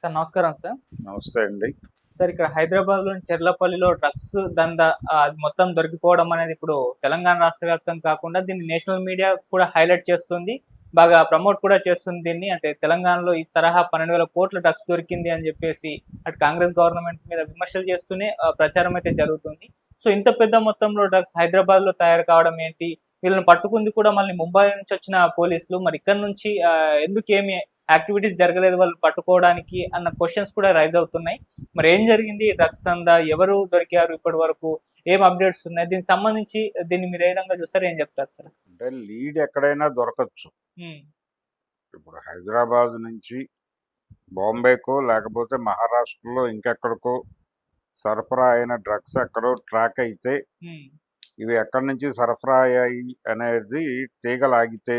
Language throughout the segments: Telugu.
సార్ నమస్కారం సార్. నమస్తే అండి. సార్ ఇక్కడ హైదరాబాద్లోని చెర్లపల్లిలో డ్రగ్స్ దందా మొత్తం దొరికిపోవడం అనేది ఇప్పుడు తెలంగాణ రాష్ట్ర వ్యాప్తం కాకుండా దీన్ని నేషనల్ మీడియా కూడా హైలైట్ చేస్తుంది. బాగా ప్రమోట్ కూడా చేస్తుంది దీన్ని. అంటే తెలంగాణలో ఈ తరహా పన్నెండు వేల కోట్ల డ్రగ్స్ దొరికింది అని చెప్పేసి అటు కాంగ్రెస్ గవర్నమెంట్ మీద విమర్శలు చేస్తూనే ప్రచారం అయితే జరుగుతుంది. సో ఇంత పెద్ద మొత్తంలో డ్రగ్స్ హైదరాబాద్లో తయారు కావడం ఏంటి? వీళ్ళని పట్టుకుంది కూడా మళ్ళీ ముంబై నుంచి వచ్చిన పోలీసులు. మరి ఇక్కడ నుంచి ఎందుకు ఏమి యాక్టివిటీస్ జరగలేదు వాళ్ళు పట్టుకోవడానికి అన్న క్వశ్చన్స్ కూడా రైజ్ అవుతున్నాయి. మరి ఏం జరిగింది? డ్రగ్స్ దందా ఎవరు దొరికారు ఇప్పటి వరకు ఏం అప్డేట్స్ ఉన్నాయి? దీనికి సంబంధించి దీన్ని మీరు ఏ విధంగా చూస్తారు? ఏం చెప్తారు సార్? అంటే లీడ్ ఎక్కడైనా దొరకచ్చు. ఇప్పుడు హైదరాబాద్ నుంచి బాంబేకో లేకపోతే మహారాష్ట్రలో ఇంకెక్కడికో సరఫరా అయిన డ్రగ్స్ ఎక్కడో ట్రాక్ అయితే ఇవి ఎక్కడి నుంచి సరఫరా అయ్యాయి అనేది తీగలాగితే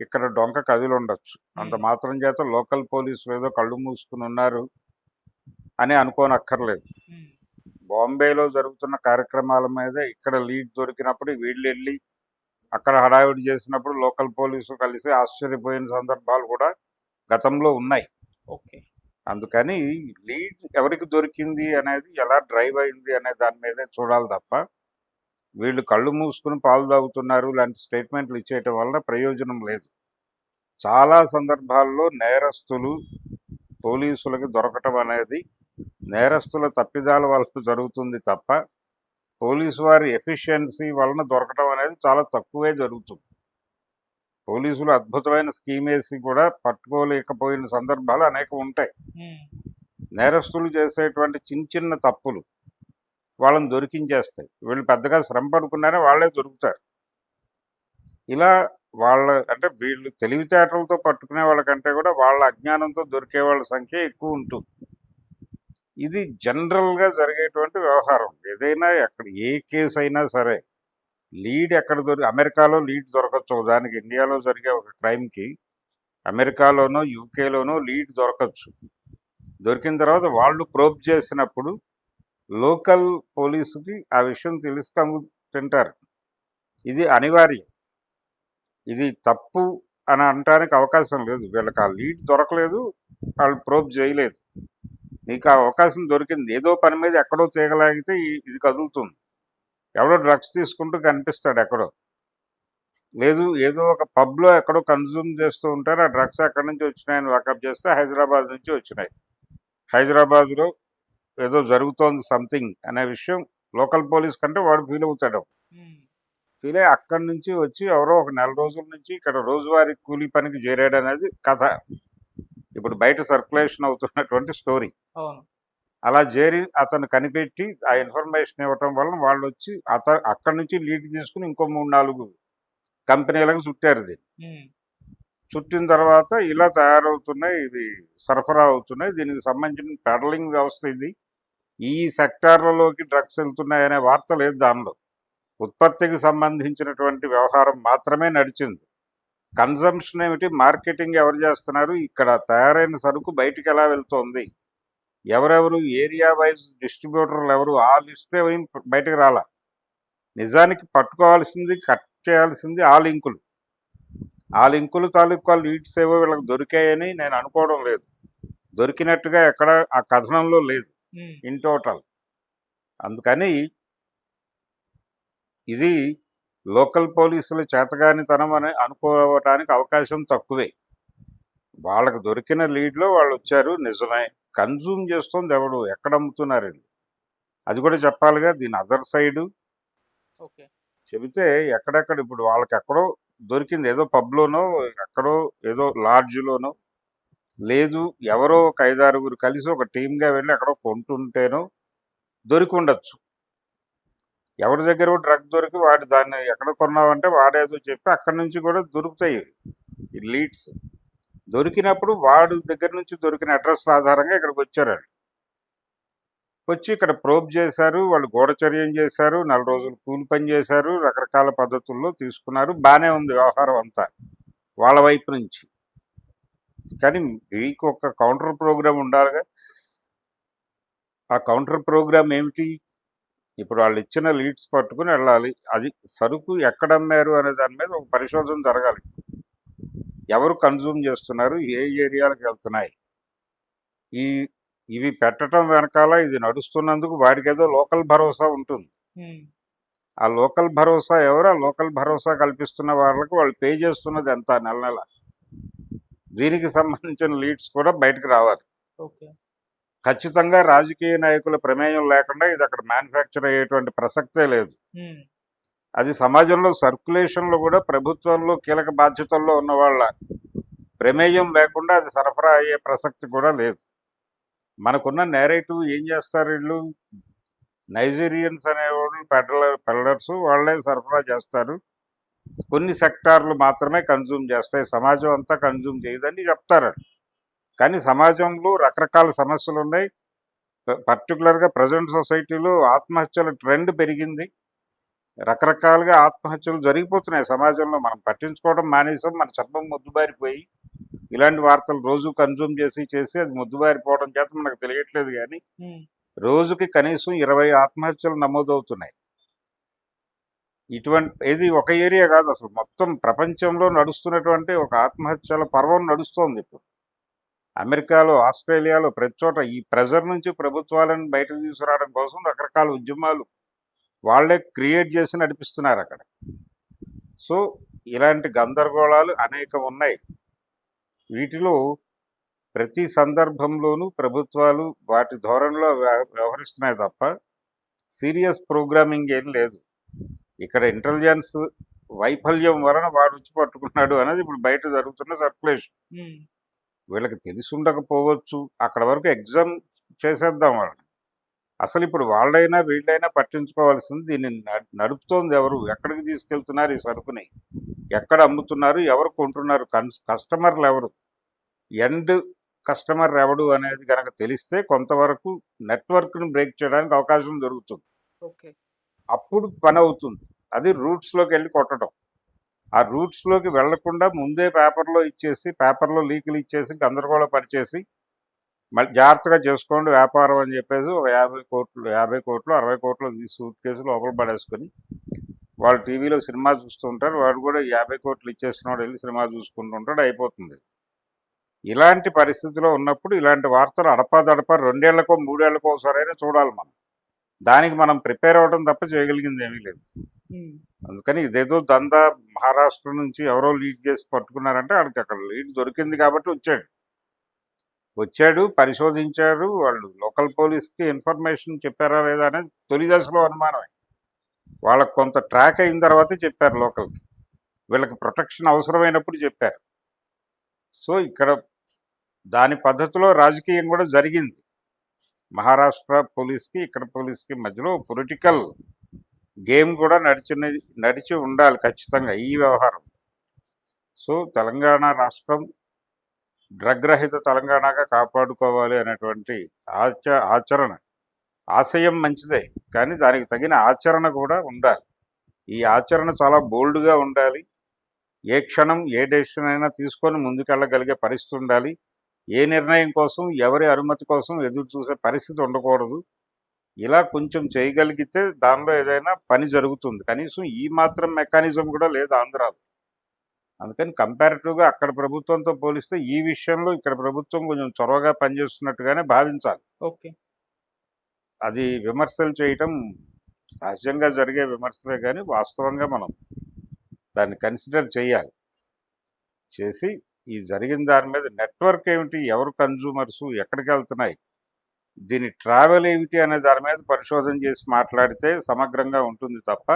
ఇక్కడ డొంక కదిలి ఉండొచ్చు అంత. మాత్రం చేత లోకల్ పోలీసులు ఏదో కళ్ళు మూసుకుని ఉన్నారు అని అనుకోనక్కర్లేదు. బాంబేలో జరుగుతున్న కార్యక్రమాల మీద ఇక్కడ లీడ్ దొరికినప్పుడు వీళ్ళు వెళ్ళి అక్కడ హడావిడి చేసినప్పుడు లోకల్ పోలీసు కలిసి ఆశ్చర్యపోయిన సందర్భాలు కూడా గతంలో ఉన్నాయి. ఓకే. అందుకని లీడ్ ఎవరికి దొరికింది అనేది ఎలా డ్రైవ్ అయింది అనే దాని మీదే చూడాలి తప్ప వీళ్ళు కళ్ళు మూసుకుని పాలు తాగుతున్నారు లాంటి స్టేట్మెంట్లు ఇచ్చేయటం వల్ల ప్రయోజనం లేదు. చాలా సందర్భాల్లో నేరస్తులు పోలీసులకు దొరకటం అనేది నేరస్తుల తప్పిదాల వల్ల జరుగుతుంది తప్ప పోలీసు వారి ఎఫిషియన్సీ వలన దొరకటం అనేది చాలా తక్కువే జరుగుతుంది. పోలీసులు అద్భుతమైన స్కీమ్ వేసి కూడా పట్టుకోలేకపోయిన సందర్భాలు అనేక ఉంటాయి. నేరస్తులు చేసేటువంటి చిన్న చిన్న తప్పులు వాళ్ళని దొరికించేస్తాయి. వీళ్ళు పెద్దగా శ్రమ పడుకున్నారే వాళ్ళే దొరుకుతారు. ఇలా వాళ్ళ అంటే వీళ్ళు తెలివితేటలతో పట్టుకునే వాళ్ళకంటే కూడా వాళ్ళ అజ్ఞానంతో దొరికే వాళ్ళ సంఖ్య ఎక్కువ ఉంటుంది. ఇది జనరల్గా జరిగేటువంటి వ్యవహారం. ఏదైనా ఎక్కడ ఏ కేసు అయినా సరే లీడ్ ఎక్కడ దొరి అమెరికాలో లీడ్ దొరకచ్చు. దానికి ఇండియాలో జరిగే ఒక క్రైమ్కి అమెరికాలోనో యూకేలోనో లీడ్ దొరకచ్చు. దొరికిన తర్వాత వాళ్ళు ప్రోబ్ చేసినప్పుడు లోకల్ పోలీసుకి ఆ విషయం తెలుసుకుంటుంటారు తింటారు. ఇది అనివార్యం. ఇది తప్పు అని అనటానికి అవకాశం లేదు. వీళ్ళకి ఆ లీడ్ దొరకలేదు వాళ్ళు ప్రోబ్ చేయలేదు. నీకు ఆ అవకాశం దొరికింది. ఏదో పని మీద ఎక్కడో చేయగలిగితే ఇది కదులుతుంది. ఎవడో డ్రగ్స్ తీసుకుంటూ కనిపిస్తాడు ఎక్కడో. లేదు ఏదో ఒక పబ్లో ఎక్కడో కన్జ్యూమ్ చేస్తూ ఉంటారు. ఆ డ్రగ్స్ ఎక్కడి నుంచి వచ్చినాయని వాకప్ చేస్తే హైదరాబాద్ నుంచి వచ్చినాయి. హైదరాబాద్లో ఏదో జరుగుతోంది సంథింగ్ అనే విషయం లోకల్ పోలీస్ కంటే వాడు ఫీల్ అవుతాడు. ఫీల్ అయ్యి అక్కడి నుంచి వచ్చి ఎవరో ఒక నెల రోజుల నుంచి ఇక్కడ రోజువారీ కూలీ పనికి చేరాడు అనేది కథ. ఇప్పుడు బయట సర్క్యులేషన్ అవుతున్నటువంటి స్టోరీ. అలా చేరి అతను కనిపెట్టి ఆ ఇన్ఫర్మేషన్ ఇవ్వటం వలన వాళ్ళు వచ్చి అత అక్కడి నుంచి లీడ్ తీసుకుని ఇంకో మూడు నాలుగు కంపెనీలకు చుట్టారు దీన్ని. చుట్టిన తర్వాత ఇలా తయారవుతున్నాయి ఇది సరఫరా అవుతున్నాయి దీనికి సంబంధించిన పెడలింగ్ వ్యవస్థ ఇది. ఈ సెక్టార్లలోకి డ్రగ్స్ వెళ్తున్నాయనే వార్త లేదు దానిలో. ఉత్పత్తికి సంబంధించినటువంటి వ్యవహారం మాత్రమే నడిచింది. కన్జంప్షన్ ఏమిటి? మార్కెటింగ్ ఎవరు చేస్తున్నారు? ఇక్కడ తయారైన సరుకు బయటికి ఎలా వెళ్తోంది? ఎవరెవరు? ఏరియా వైజ్ డిస్ట్రిబ్యూటర్లు ఎవరు? ఆ లిస్టే బయటకు రాలా. నిజానికి పట్టుకోవాల్సింది కట్ చేయాల్సింది ఆ లింకులు. ఆ లింకులు తాలూకా లీడ్స్ ఏవో వీళ్ళకి దొరికాయని నేను అనుకోవడం లేదు. దొరికినట్టుగా ఎక్కడ ఆ కథనంలో లేదు. In total. అందుకని ఇది లోకల్ పోలీసుల చేతగానితనం అని అనుకోవటానికి అవకాశం తక్కువే. వాళ్ళకి దొరికిన లీడ్లో వాళ్ళు వచ్చారు నిజమే. కన్జ్యూమ్ చేస్తుంది ఎవడు? ఎక్కడ అమ్ముతున్నారు? అది కూడా చెప్పాలిగా దీని అదర్ సైడు. ఓకే. చెబితే ఎక్కడెక్కడ ఇప్పుడు వాళ్ళకి ఎక్కడో దొరికింది. ఏదో పబ్లోనో ఎక్కడో ఏదో లాడ్జ్లోనో లేదు ఎవరో ఒక ఐదారుగురు కలిసి ఒక టీమ్గా వెళ్ళి ఎక్కడో కొంటుంటేనో దొరికి ఉండొచ్చు ఎవరి దగ్గర డ్రగ్ దొరికి వాడు దాన్ని ఎక్కడ కొన్నావంటే వాడేదో చెప్పి అక్కడి నుంచి కూడా దొరుకుతాయి ఈ లీడ్స్. దొరికినప్పుడు వాడు దగ్గర నుంచి దొరికిన అడ్రస్ ఆధారంగా ఇక్కడికి వచ్చారు వచ్చి ఇక్కడ ప్రోబ్ చేశారు వాళ్ళు గూఢచర్యం చేశారు నెల రోజులు కూలి పని చేశారు రకరకాల పద్ధతుల్లో తీసుకున్నారు. బాగానే ఉంది వ్యవహారం అంతా వాళ్ళ వైపు నుంచి. కానీ మీకు ఒక కౌంటర్ ప్రోగ్రామ్ ఉండాలిగా. ఆ కౌంటర్ ప్రోగ్రామ్ ఏమిటి? ఇప్పుడు వాళ్ళు ఇచ్చిన లీడ్స్ పట్టుకుని వెళ్ళాలి. అది సరుకు ఎక్కడ అమ్మారు అనే దాని మీద ఒక పరిశోధన జరగాలి. ఎవరు కన్జ్యూమ్ చేస్తున్నారు? ఏ ఏరియాలకు వెళ్తున్నాయి? ఈ ఇవి పెట్టడం వెనకాల ఇది నడుస్తున్నందుకు వాడికి ఏదో లోకల్ భరోసా ఉంటుంది. ఆ లోకల్ భరోసా ఎవరు? ఆ లోకల్ భరోసా కల్పిస్తున్న వాళ్ళకు వాళ్ళు పే చేస్తున్నది ఎంత నెల నెల? దీనికి సంబంధించిన లీడ్స్ కూడా బయటకు రావాలి. ఓకే. ఖచ్చితంగా రాజకీయ నాయకుల ప్రమేయం లేకుండా ఇది అక్కడ మ్యానుఫ్యాక్చర్ అయ్యేటువంటి ప్రసక్తే లేదు. అది సమాజంలో సర్క్యులేషన్లో కూడా ప్రభుత్వంలో కీలక బాధ్యతల్లో ఉన్న వాళ్ళ ప్రమేయం లేకుండా అది సరఫరా అయ్యే ప్రసక్తి కూడా లేదు. మనకున్న నేరేటివ్ ఏం చేస్తారు వీళ్ళు? నైజీరియన్స్ అనేవాళ్ళు పెడ్లర్ పెల్లర్స్ వాళ్ళే సరఫరా చేస్తారు. కొన్ని సెక్టార్లు మాత్రమే కన్జ్యూమ్ చేస్తాయి. సమాజం అంతా కన్జ్యూమ్ చేయదని చెప్తారు. కానీ సమాజంలో రకరకాల సమస్యలు ఉన్నాయి. పర్టికులర్గా ప్రజెంట్ సొసైటీలో ఆత్మహత్యల ట్రెండ్ పెరిగింది. రకరకాలుగా ఆత్మహత్యలు జరిగిపోతున్నాయి. సమాజంలో మనం పట్టించుకోవడం మానేసాం. మన చర్మం మొద్దుబారిపోయి ఇలాంటి వార్తలు రోజు కన్జ్యూమ్ చేసి చేసి అది మొద్దుబారిపోవడం చేత మనకు తెలియట్లేదు కానీ రోజుకి కనీసం ఇరవై ఆత్మహత్యలు నమోదవుతున్నాయి. ఇటువంటి ఇది ఒక ఏరియా కాదు అసలు. మొత్తం ప్రపంచంలో నడుస్తున్నటువంటి ఒక ఆత్మహత్యల పర్వం నడుస్తోంది ఇప్పుడు. అమెరికాలో ఆస్ట్రేలియాలో ప్రతి చోట ఈ ప్రెజర్ నుంచి ప్రభుత్వాలను బయటకు తీసుకురావడం కోసం రకరకాల ఉద్యమాలు వాళ్ళే క్రియేట్ చేసి నడిపిస్తున్నారు అక్కడ. సో ఇలాంటి గందరగోళాలు అనేకం ఉన్నాయి. వీటిలో ప్రతి సందర్భంలోనూ ప్రభుత్వాలు వాటి ధోరణిలో వ్యవహరిస్తున్నాయి తప్ప సీరియస్ ప్రోగ్రామింగ్ ఏం లేదు. ఇక్కడ ఇంటెలిజెన్స్ వైఫల్యం వలన వాడు వచ్చి పట్టుకున్నాడు అనేది ఇప్పుడు బయట జరుగుతున్న సర్క్యులేషన్ ఉమ్, వీళ్ళకి తెలిసి ఉండకపోవచ్చు. అక్కడ వరకు ఎగ్జామ్ చేసేద్దాం వాళ్ళని. అసలు ఇప్పుడు వాళ్ళైనా వీళ్ళైనా పట్టించుకోవాల్సింది దీన్ని నడ్- నడుపుతోంది ఎవరు? ఎక్కడికి తీసుకెళ్తున్నారు ఈ సరుకుని? ఎక్కడ అమ్ముతున్నారు? ఎవరు కొంటున్నారు? కస్టమర్లు ఎవరు? ఎండ్ కస్టమర్ ఎవడు అనేది కనుక తెలిస్తే కొంతవరకు నెట్వర్క్ను బ్రేక్ చేయడానికి అవకాశం దొరుకుతుంది. ఓకే. అప్పుడు పని అవుతుంది అది రూట్స్లోకి వెళ్ళి కొట్టడం. ఆ రూట్స్లోకి వెళ్ళకుండా ముందే పేపర్లో ఇచ్చేసి పేపర్లో లీకులు ఇచ్చేసి గందరగోళ పరిచేసి మళ్ళీ జాగ్రత్తగా చేసుకోండి వ్యాపారం అని చెప్పేసి ఒక యాభై కోట్లు యాభై కోట్లు అరవై కోట్లు తీసి సూట్ కేసు లోపల పడేసుకొని వాళ్ళు టీవీలో సినిమా చూస్తుంటారు. వాడు కూడా యాభై కోట్లు ఇచ్చేసినోడు వెళ్ళి సినిమా చూసుకుంటుంటాడు అయిపోతుంది. ఇలాంటి పరిస్థితిలో ఉన్నప్పుడు ఇలాంటి వార్తలు అడపాదడపా రెండేళ్ళకో మూడేళ్ళకో ఒకసారైనా చూడాలి మనం. దానికి మనం ప్రిపేర్ అవ్వడం తప్ప చేయగలిగింది ఏమీ లేదు. అందుకని ఇదేదో దందా మహారాష్ట్ర నుంచి ఎవరో లీడ్ చేసి పట్టుకున్నారంటే వాడికి అక్కడ లీడ్ దొరికింది కాబట్టి వచ్చాడు. వచ్చాడు పరిశోధించాడు వాళ్ళు లోకల్ పోలీస్కి ఇన్ఫర్మేషన్ చెప్పారా లేదా అనేది తొలి దశలో అనుమానమే. వాళ్ళకి కొంత ట్రాక్ అయిన తర్వాతే చెప్పారు లోకల్కి వీళ్ళకి ప్రొటెక్షన్ అవసరమైనప్పుడు చెప్పారు. సో ఇక్కడ దాని పద్ధతిలో రాజకీయం కూడా జరిగింది. మహారాష్ట్ర పోలీస్కి ఇక్కడ పోలీస్కి మధ్యలో పొలిటికల్ గేమ్ కూడా నడిచిన నడిచి ఉండాలి ఖచ్చితంగా ఈ వ్యవహారం. సో తెలంగాణ రాష్ట్రం డ్రగ్ రహిత తెలంగాణగా కాపాడుకోవాలి అనేటువంటి ఆచ ఆచరణ ఆశయం మంచిదే కానీ దానికి తగిన ఆచరణ కూడా ఉండాలి. ఈ ఆచరణ చాలా బోల్డ్గా ఉండాలి. ఏ క్షణం ఏ డెసిషన్ అయినా తీసుకొని ముందుకెళ్ళగలిగే పరిస్థితి ఉండాలి. ఏ నిర్ణయం కోసం ఎవరి అనుమతి కోసం ఎదురు చూసే పరిస్థితి ఉండకూడదు. ఇలా కొంచెం చేయగలిగితే దానిలో ఏదైనా పని జరుగుతుంది. కనీసం ఈ మాత్రం మెకానిజం కూడా లేదు ఆంధ్రాలో. అందుకని కంపారిటివ్గా అక్కడ ప్రభుత్వంతో పోలిస్తే ఈ విషయంలో ఇక్కడ ప్రభుత్వం కొంచెం చొరవగా పనిచేస్తున్నట్టుగానే భావించాలి. ఓకే. అది విమర్శలు చేయటం సహజంగా జరిగే విమర్శలే కానీ వాస్తవంగా మనం దాన్ని కన్సిడర్ చేయాలి. చేసి ఈ జరిగిన దాని మీద నెట్వర్క్ ఏమిటి? ఎవరు కన్జ్యూమర్స్ ఎక్కడికి వెళ్తున్నాయి? దీని ట్రావెల్ ఏమిటి అనే దాని మీద పరిశోధన చేసి మాట్లాడితే సమగ్రంగా ఉంటుంది తప్ప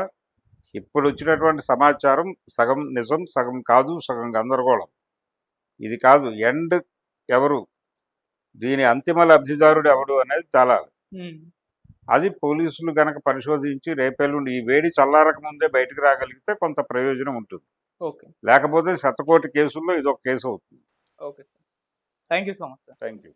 ఇప్పుడు వచ్చినటువంటి సమాచారం సగం నిజం సగం కాదు సగం గందరగోళం. ఇది కాదు ఎండ్ ఎవరు? దీని అంతిమ లబ్ధిదారుడు ఎవడు అనేది ఉమ్, అది పోలీసులు గనక పరిశోధించి రేపెల్లుండి ఈ వేడి చల్లారక ముందే బయటకు రాగలిగితే కొంత ప్రయోజనం ఉంటుంది. లేకపోతే శతకోటి కేసుల్లో ఇది ఒక కేసు అవుతుంది okay sir. Thank you so much sir. Thank you